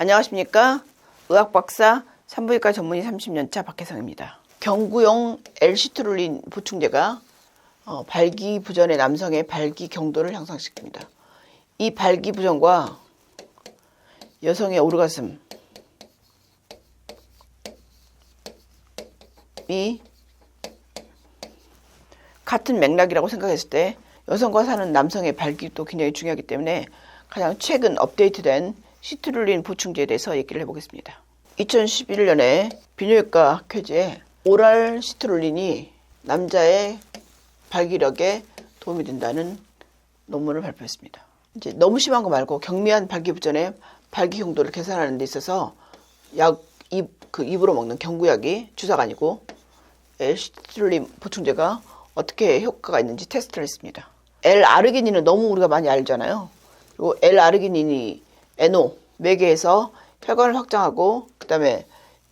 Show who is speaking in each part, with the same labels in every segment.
Speaker 1: 안녕하십니까. 의학박사 산부인과 전문의 30년차 박혜성입니다. 경구용 엘시트롤린 보충제가 어, 발기부전의 남성의 발기 경도를 향상시킵니다. 이 발기부전과 여성의 오르가슴 이 같은 맥락이라고 생각했을 때 여성과 사는 남성의 발기도 굉장히 중요하기 때문에 가장 최근 업데이트된 시트룰린 보충제에 대해서 얘기를 해보겠습니다. 2011년에 비뇨기과 학회지에 오랄 시트룰린이 남자의 발기력에 도움이 된다는 논문을 발표했습니다. 이제 너무 심한 거 말고 경미한 발기부전에 발기 용도를 계산하는 데 있어서 약 입, 그 입으로 먹는 경구약이 주사가 아니고 엘시트룰린 보충제가 어떻게 효과가 있는지 테스트를 했습니다. L-아르기닌은 너무 우리가 많이 알잖아요. 그리고 L-아르기닌이 NO 매개에서 혈관을 확장하고 그다음에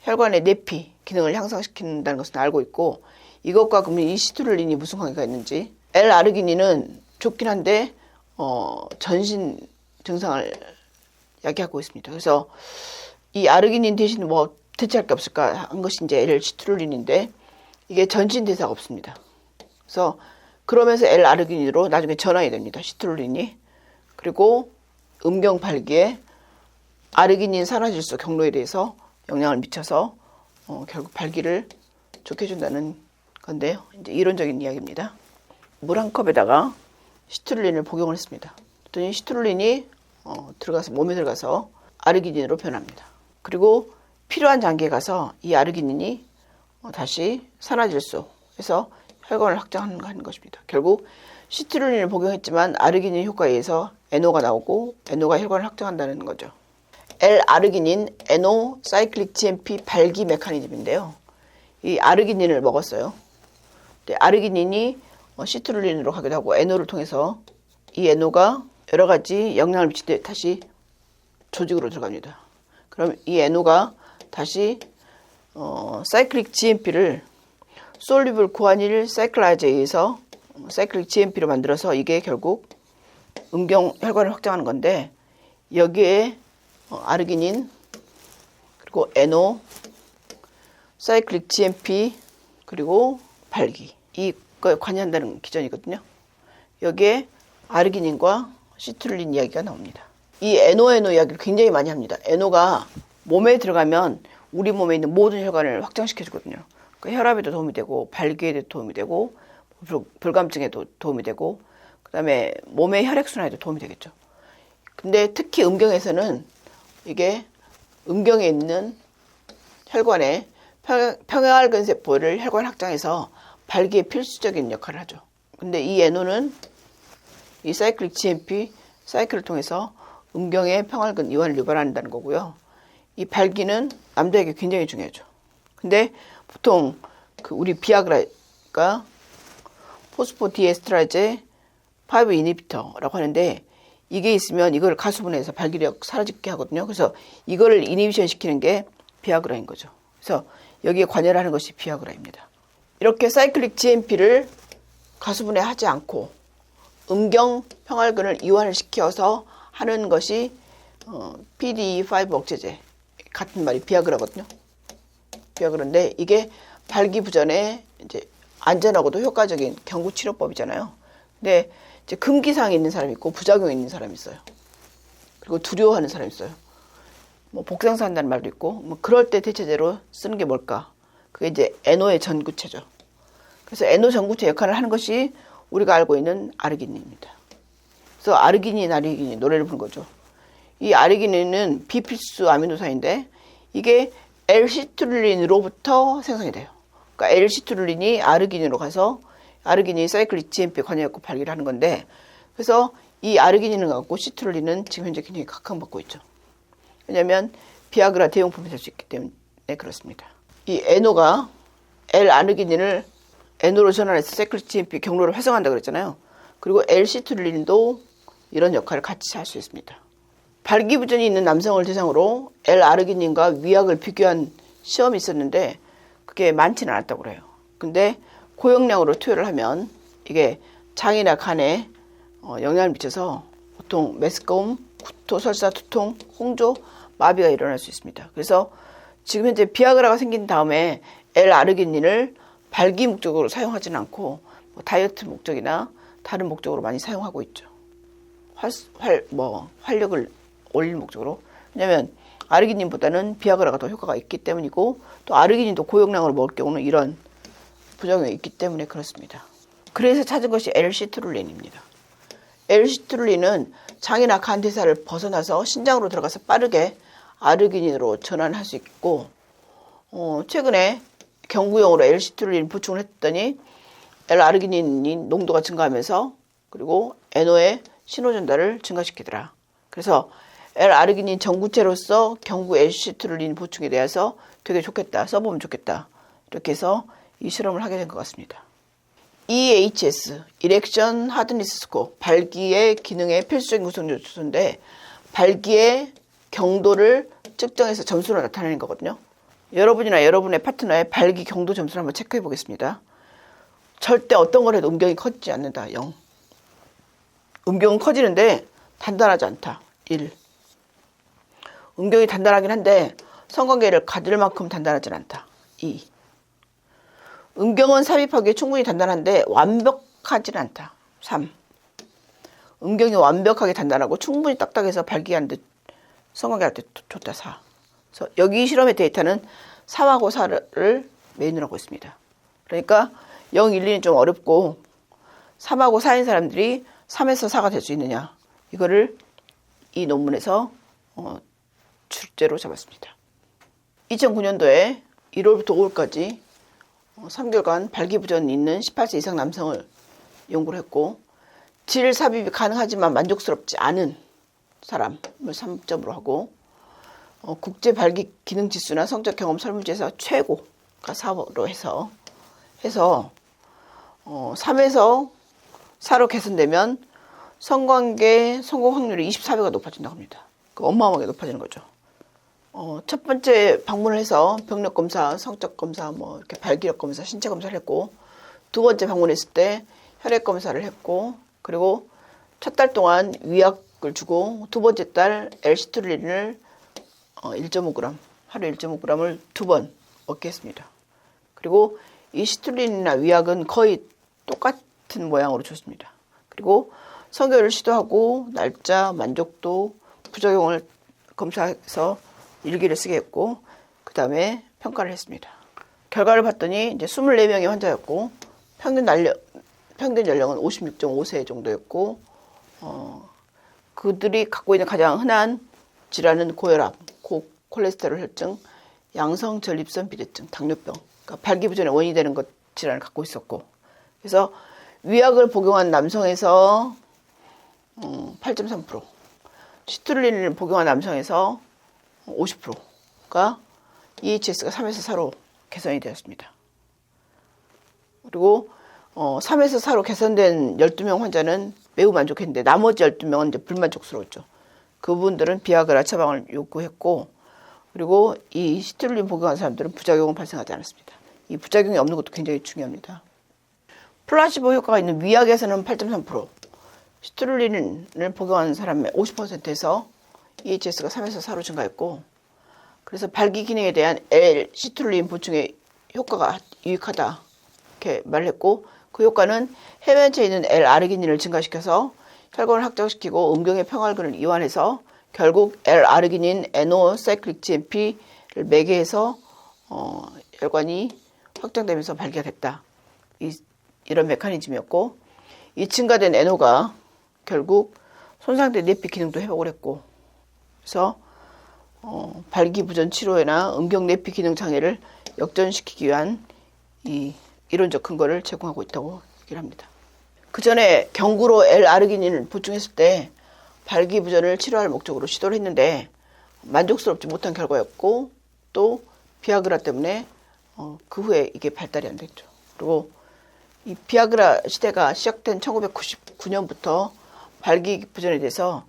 Speaker 1: 혈관의 내피 기능을 향상시킨다는 것은 알고 있고 이것과 그러면 이 시트룰린이 무슨 관계가 있는지 L-아르기닌은 좋긴 한데 어, 전신 증상을 야기하고 있습니다. 그래서 이 아르기닌 대신 뭐 대체할 게 없을까 한 것이 이제 L-시트룰린인데 이게 전신 대사가 없습니다. 그래서 그러면서 L-아르기닌으로 나중에 전환이 됩니다. 시트룰린이. 그리고 음경 발기에 아르기닌 산화질소 경로에 대해서 영향을 미쳐서 어, 결국 발기를 좋게 해준다는 건데요. 이제 이론적인 이야기입니다. 물 한 컵에다가 시트룰린을 복용을 했습니다. 그랬더니 시트룰린이 어, 들어가서 몸에 들어가서 아르기닌으로 변합니다. 그리고 필요한 장기에 가서 이 아르기닌이 어, 다시 산화질소에서 혈관을 확장하는 것입니다. 결국 시트룰린을 복용했지만 아르기닌 효과에 의해서 NO가 나오고 NO가 혈관을 확장한다는 거죠. L-아르기닌 NO 사이클릭 GMP 발기 메커니즘인데요. 이 아르기닌을 먹었어요. 아르기닌이 어, 시트룰린으로 가기도 하고 NO를 통해서 이 NO가 여러 가지 영향을 때 다시 조직으로 들어갑니다. 그럼 이 NO가 다시 어, 사이클릭 GMP를 솔리블 구안일 사이클라이즈에 의해서 사이클릭 GMP로 만들어서 이게 결국 음경 혈관을 확장하는 건데 여기에 어, 아르기닌 그리고 NO 사이클릭 GMP 그리고 발기 이거에 관여한다는 기전이거든요. 여기에 아르기닌과 시트룰린 이야기가 나옵니다. 이 NONO 이야기를 굉장히 많이 합니다. NO가 몸에 들어가면 우리 몸에 있는 모든 혈관을 확장시켜 주거든요. 그 혈압에도 도움이 되고 발기에도 도움이 되고 불 감증에도 도움이 되고 그다음에 몸의 혈액 순환에도 도움이 되겠죠. 근데 특히 음경에서는 이게 음경에 있는 혈관에 평형알근 세포를 혈관 확장해서 발기에 필수적인 역할을 하죠. 근데 이 NO는 이 사이클릭 GMP 사이클을 통해서 음경의 평알근 이완을 유발한다는 거고요. 이 발기는 남자에게 굉장히 중요하죠. 근데 보통 그 우리 비아그라가 포스포디에스트라제 5 이니비터라고 하는데 이게 있으면 이걸 가수분해해서 발기력 사라지게 하거든요. 그래서 이거를 이니비션 시키는 게 비아그라인 거죠. 그래서 여기에 관여를 하는 것이 비아그라입니다. 이렇게 사이클릭 GMP를 가수분해하지 않고 음경 평활근을 이완을 시켜서 하는 것이 어, PDE5 억제제 같은 말이 비아그라거든요. 비아그라인데 이게 발기부전에 이제 안전하고도 효과적인 경구 치료법이잖아요. 근데 이제 금기사항이 있는 사람이 있고 부작용이 있는 사람이 있어요. 그리고 두려워하는 사람이 있어요. 뭐 복상사 한다는 말도 있고 뭐 그럴 때 대체제로 쓰는 게 뭘까? 그게 이제 에노의 전구체죠. 그래서 에노 전구체 역할을 하는 것이 우리가 알고 있는 아르기닌입니다. 그래서 아르기닌, 아르기닌 노래를 부른 거죠. 이 아르기닌은 비필수 아미노산인데 이게 L시트룰린으로부터 생성이 돼요. 그러니까 L시트룰린이 아르기닌으로 가서 아르기닌이 사이클릭 GMP 관여했고 발기를 하는 건데 그래서 이 아르기닌을 갖고 시트룰린은 지금 현재 굉장히 각광받고 있죠. 왜냐하면 비아그라 대용품이 될 수 있기 때문에 그렇습니다. 이 에노가 L-아르기닌을 N으로 전환해서 사이클릭 GMP 경로를 활성화한다 그랬잖아요. 그리고 L시트룰린도 이런 역할을 같이 할 수 있습니다. 발기부전이 있는 남성을 대상으로 L-아르기닌과 위약을 비교한 시험이 있었는데 그게 많지는 않았다고 그래요. 근데 고용량으로 투여를 하면 이게 장이나 간에 어, 영향을 미쳐서 보통 메스꺼움, 구토, 설사, 두통, 홍조, 마비가 일어날 수 있습니다. 그래서 지금 현재 비아그라가 생긴 다음에 L-아르기닌을 발기 목적으로 사용하지는 않고 뭐 다이어트 목적이나 다른 목적으로 많이 사용하고 있죠. 활, 활, 뭐, 활력을 올릴 목적으로. 왜냐면, 아르기닌보다는 비아그라가 더 효과가 있기 때문이고, 또 아르기닌도 고용량으로 먹을 경우는 이런 부작용이 있기 때문에 그렇습니다. 그래서 찾은 것이 L시트룰린입니다. L시트룰린은 장이나 간 대사를 벗어나서 신장으로 들어가서 빠르게 아르기닌으로 전환할 수 있고, 어, 최근에 경구용으로 L시트룰린 보충을 했더니 L아르기닌 농도가 증가하면서 그리고 NO의 신호 전달을 증가시키더라. 그래서 L아르기닌 전구체로서 경구 L시트룰린 보충에 대해서 되게 좋겠다. 써보면 좋겠다. 이렇게 해서 이 실험을 하게 된 것 같습니다. EHS, 이렉션 하드니스 스코, 발기의 기능의 필수적인 구성 요소인데 발기의 경도를 측정해서 점수로 나타내는 거거든요. 여러분이나 여러분의 파트너의 발기 경도 점수를 한번 체크해 보겠습니다. 절대 어떤 걸 해도 음경이 커지지 않는다. 0. 음경은 커지는데 단단하지 않다. 1. 음경이 단단하긴 한데 성관계를 가질 만큼 단단하지 않다. 2. 음경은 삽입하기에 충분히 단단한데 완벽하진 않다. 3. 음경이 완벽하게 단단하고 충분히 딱딱해서 발기하는데 성관계할 때 좋다. 4. 그래서 여기 실험의 데이터는 4하고 4를 메인으로 하고 있습니다. 그러니까 0, 1, 2는 좀 어렵고 3하고 4인 사람들이 3에서 4가 될 수 있느냐. 이거를 이 논문에서 어, 출제로 잡았습니다. 2009년도에 1월부터 5월까지 3개월간 발기부전 있는 18세 이상 남성을 연구를 했고 질 삽입이 가능하지만 만족스럽지 않은 사람을 3점으로 하고 어, 국제 발기 기능 지수나 성적 경험 설문지에서 최고가 4로 해서 해서 어, 3에서 4로 개선되면 성관계 성공 확률이 24배가 높아진다고 합니다. 그 어마어마하게 높아지는 거죠. 어, 첫 번째 방문을 해서 병력 검사, 성적 검사, 뭐 이렇게 발기력 검사, 신체 검사를 했고 두 번째 방문했을 때 혈액 검사를 했고 그리고 첫 달 동안 위약을 주고 두 번째 달 엘시트린을 어, 1.5g 하루 1.5g을 두 번 먹게 했습니다. 그리고 이 시트린이나 위약은 거의 똑같은 모양으로 줬습니다. 그리고 성결을 시도하고 날짜, 만족도, 부작용을 검사해서 일기를 쓰게 했고 그 다음에 평가를 했습니다. 결과를 봤더니 이제 24명의 환자였고 평균 날려, 평균 연령은 56.5세 정도였고 어, 그들이 갖고 있는 가장 흔한 질환은 고혈압, 고콜레스테롤 혈증, 양성 전립선 비대증, 당뇨병, 그러니까 발기부전의 원인이 되는 것 질환을 갖고 있었고 그래서 위약을 복용한 남성에서 음, 8.3%, 시트룰린을 복용한 남성에서 50%가 EHS가 3에서 4로 개선이 되었습니다. 그리고 어, 3에서 4로 개선된 12명 환자는 매우 만족했는데 나머지 12명은 이제 불만족스러웠죠. 그분들은 비아그라 처방을 요구했고 그리고 이 시트룰린 복용한 사람들은 부작용은 발생하지 않았습니다. 이 부작용이 없는 것도 굉장히 중요합니다. 플라시보 효과가 있는 위약에서는 8.3%, 시트룰린을 복용하는 사람의 50%에서 EHS가 3에서 4로 증가했고 그래서 발기 기능에 대한 L 시트룰린 보충의 효과가 유익하다 이렇게 말했고 그 효과는 해면체에 있는 L 아르기닌을 증가시켜서 혈관을 확장시키고 음경의 평활근을 이완해서 결국 L 아르기닌 NO 사이클릭 GMP를 매개해서 어, 혈관이 확장되면서 발기가 됐다. 이, 이런 메커니즘이었고 이 증가된 NO가 결국 손상된 내피 기능도 회복을 했고 그래서 어, 발기부전 치료나 음경 내피 기능 장애를 역전시키기 위한 이 이론적 근거를 제공하고 있다고 얘기를 합니다. 그 전에 경구로 L-아르기닌을 보충했을 때 발기부전을 치료할 목적으로 시도를 했는데 만족스럽지 못한 결과였고 또 비아그라 때문에 어, 그 후에 이게 발달이 안 됐죠. 그리고 이 비아그라 시대가 시작된 1999년부터 발기부전에 대해서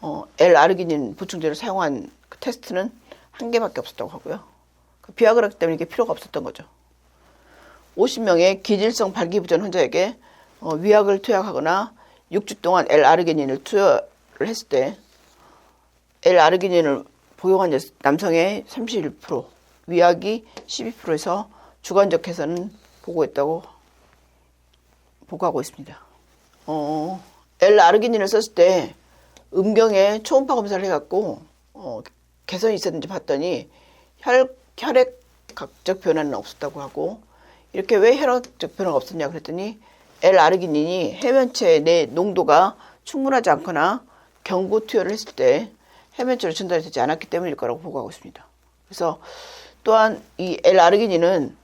Speaker 1: 어, L-아르기닌 보충제를 사용한 그 테스트는 한 개밖에 없었다고 하고요. 그 비아그라 때문에 이게 필요가 없었던 거죠. 50명의 기질성 발기부전 환자에게 어, 위약을 투약하거나 6주 동안 L-아르기닌을 투여를 했을 때 L-아르기닌을 복용한 여- 남성의 31%, 위약이 12%에서 주관적 개선은 보고했다고 보고하고 있습니다. 어, L-아르기닌을 썼을 때 음경에 초음파 검사를 해갖고 어, 개선이 있었는지 봤더니 혈, 혈액학적 변화는 없었다고 하고 이렇게 왜 혈액적 변화가 없었냐 그랬더니 L-아르기닌이 해면체 내 농도가 충분하지 않거나 경구 투여를 했을 때 해면체로 전달이 되지 않았기 때문일 거라고 보고하고 있습니다. 그래서 또한 이 L-아르기닌은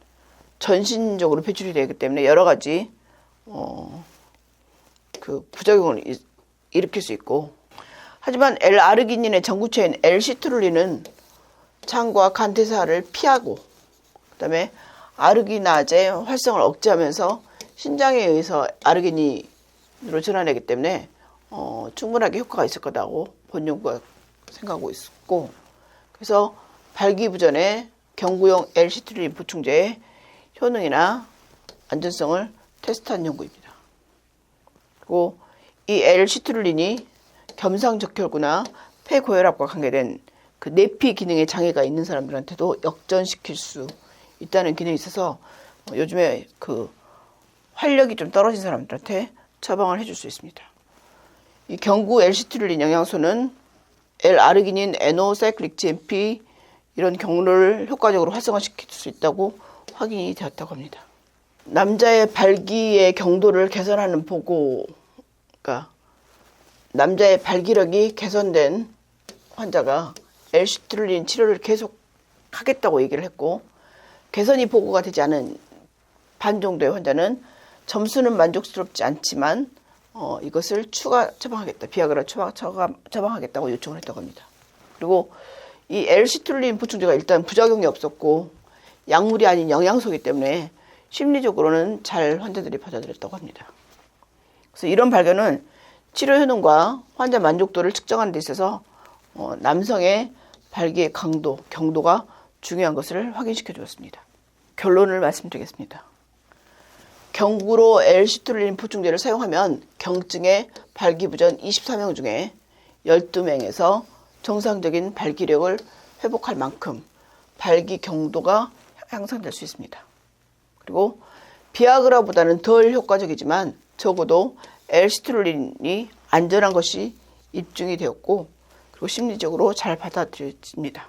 Speaker 1: 전신적으로 배출이 되기 때문에 여러 가지 어, 그 부작용을 일- 일으킬 수 있고 하지만 L-아르기닌의 전구체인 L-시트룰린은 창과 간 대사를 피하고 그다음에 아르기나제 활성을 억제하면서 신장에 의해서 아르기닌으로 전환하기 때문에 어, 충분하게 효과가 있을 거다고 본 연구가 생각하고 있고 그래서 발기부전에 경구용 L-시트룰린 보충제의 효능이나 안전성을 테스트한 연구입니다. 그리고 이 L-시트룰린이 겸상적혈구나 폐고혈압과 관계된 그 내피 기능에 장애가 있는 사람들한테도 역전시킬 수 있다는 기능이 있어서 어, 요즘에 그 활력이 좀 떨어진 사람들한테 처방을 해줄 수 있습니다. 이 경구 L-시트룰린 영양소는 L-아르기닌, 에노사이클릭 GMP 이런 경로를 효과적으로 활성화시킬 수 있다고 확인이 되었다고 합니다. 남자의 발기의 경도를 개선하는 보고가 남자의 발기력이 개선된 환자가 엘시트룰린 치료를 계속 하겠다고 얘기를 했고 개선이 보고가 되지 않은 반 정도의 환자는 점수는 만족스럽지 않지만 어, 이것을 추가 처방하겠다. 비아그라 처방, 처방하겠다고 요청을 했다고 합니다. 그리고 이 엘시트룰린 보충제가 일단 부작용이 없었고 약물이 아닌 영양소이기 때문에 심리적으로는 잘 환자들이 받아들였다고 합니다. 그래서 이런 발견은 치료 효능과 환자 만족도를 측정하는 데 있어서 어, 남성의 발기의 강도, 경도가 중요한 것을 확인시켜 주었습니다. 결론을 말씀드리겠습니다. 경구로 L시트룰린 보충제를 사용하면 경증의 발기부전 24명 중에 12명에서 정상적인 발기력을 회복할 만큼 발기 경도가 향상될 수 있습니다. 그리고 비아그라보다는 덜 효과적이지만 적어도 엘시트롤린이 안전한 것이 입증이 되었고 그리고 심리적으로 잘 받아들여집니다.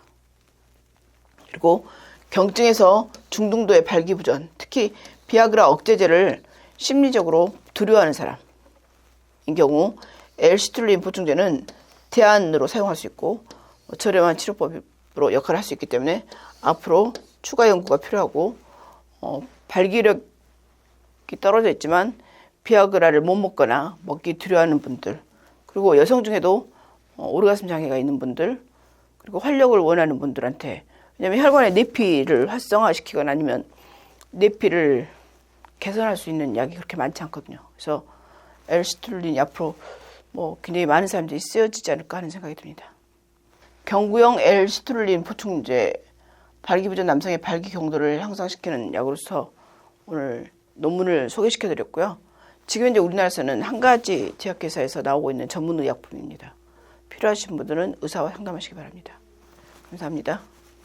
Speaker 1: 그리고 경증에서 중등도의 발기부전, 특히 비아그라 억제제를 심리적으로 두려워하는 사람인 경우 엘시트롤린 보충제는 대안으로 사용할 수 있고 저렴한 치료법으로 역할을 할 수 있기 때문에 앞으로 추가 연구가 필요하고 어, 발기력이 떨어져 있지만 비아그라를 못 먹거나 먹기 두려워하는 분들 그리고 여성 중에도 어, 오르가슴 장애가 있는 분들 그리고 활력을 원하는 분들한테 왜냐하면 혈관의 내피를 활성화시키거나 아니면 내피를 개선할 수 있는 약이 그렇게 많지 않거든요. 그래서 엘시트룰린이 앞으로 뭐 굉장히 많은 사람들이 쓰여지지 않을까 하는 생각이 듭니다. 경구용 엘시트룰린 보충제 발기부전 남성의 발기 경도를 향상시키는 약으로서 오늘 논문을 소개시켜 드렸고요. 지금 이제 우리나라에서는 한 가지 제약회사에서 나오고 있는 전문 의약품입니다. 필요하신 분들은 의사와 상담하시기 바랍니다. 감사합니다.